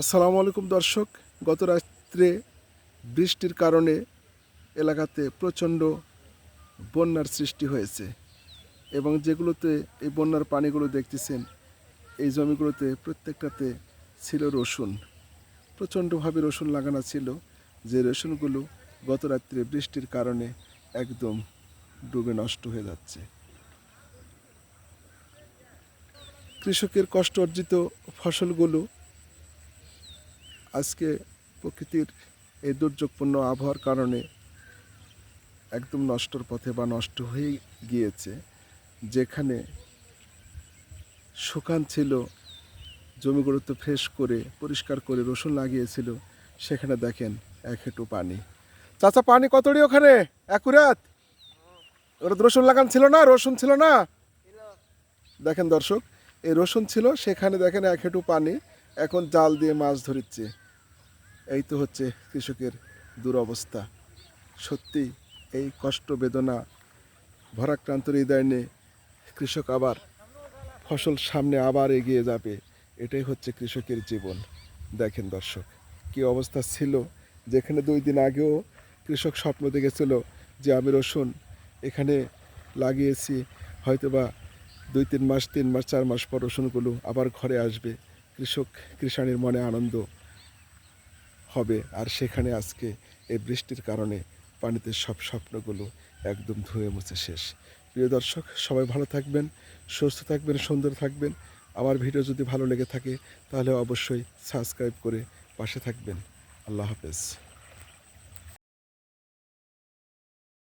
আসসালামু আলাইকুম দর্শক। গত রাত্রে বৃষ্টির কারণে এলাকাতে প্রচণ্ড বন্যার সৃষ্টি হয়েছে এবং যেগুলোতে এই বন্যার পানিগুলো দেখতেছেন, এই জমিগুলোতে প্রত্যেকটাতে ছিল রসুন। প্রচণ্ডভাবে রসুন লাগানো ছিল, যে রসুনগুলো গত রাত্রে বৃষ্টির কারণে একদম ডুবে নষ্ট হয়ে যাচ্ছে। কৃষকের কষ্ট অর্জিত ফসলগুলো আজকে প্রকৃতির এই দুর্যোগপূর্ণ আবহাওয়ার কারণে একদম নষ্টর পথে বা নষ্ট হয়ে গিয়েছে। যেখানে শুকান ছিল জমিগুলো তো ফ্রেশ করে, পরিষ্কার করে রসুন লাগিয়েছিল, সেখানে দেখেন এক হেঁটু পানি। চাচা, পানি কতটি ওখানে? একুরাত ওরা রসুন লাগান ছিল না, রসুন ছিল না? দেখেন দর্শক, এই রসুন ছিল, সেখানে দেখেন এক হেঁটু পানি, এখন জাল দিয়ে মাছ ধরিচ্ছে। এই তো হচ্ছে কৃষকের দুরবস্থা। সত্যি এই কষ্ট, বেদনা ভরাক্রান্ত হৃদয় নিয়ে কৃষক আবার ফসল সামনে আবার এগিয়ে যাবে। এটাই হচ্ছে কৃষকের জীবন। দেখেন দর্শক, কি অবস্থা ছিল। যেখানে দুই দিন আগেও কৃষক স্বপ্ন দেখেছিল যে আমি রসুন এখানে লাগিয়েছি, হয়তোবা দুই তিন মাস তিন মাস, চার মাস পর রসুনগুলো আবার ঘরে আসবে। কৃষক কৃষাণীর মনে আনন্দ। হবে। আর সেখানে আজকে এই বৃষ্টির কারণে পানিতে সব স্বপ্নগুলো একদম ধুয়ে মুছে শেষ। প্রিয় দর্শক, সবাই ভালো থাকবেন, সুস্থ থাকবেন, সুন্দর থাকবেন। আমার ভিডিও যদি ভালো লেগে থাকে, তাহলে অবশ্যই সাবস্ক্রাইব করে পাশে থাকবেন। আল্লাহ হাফেজ।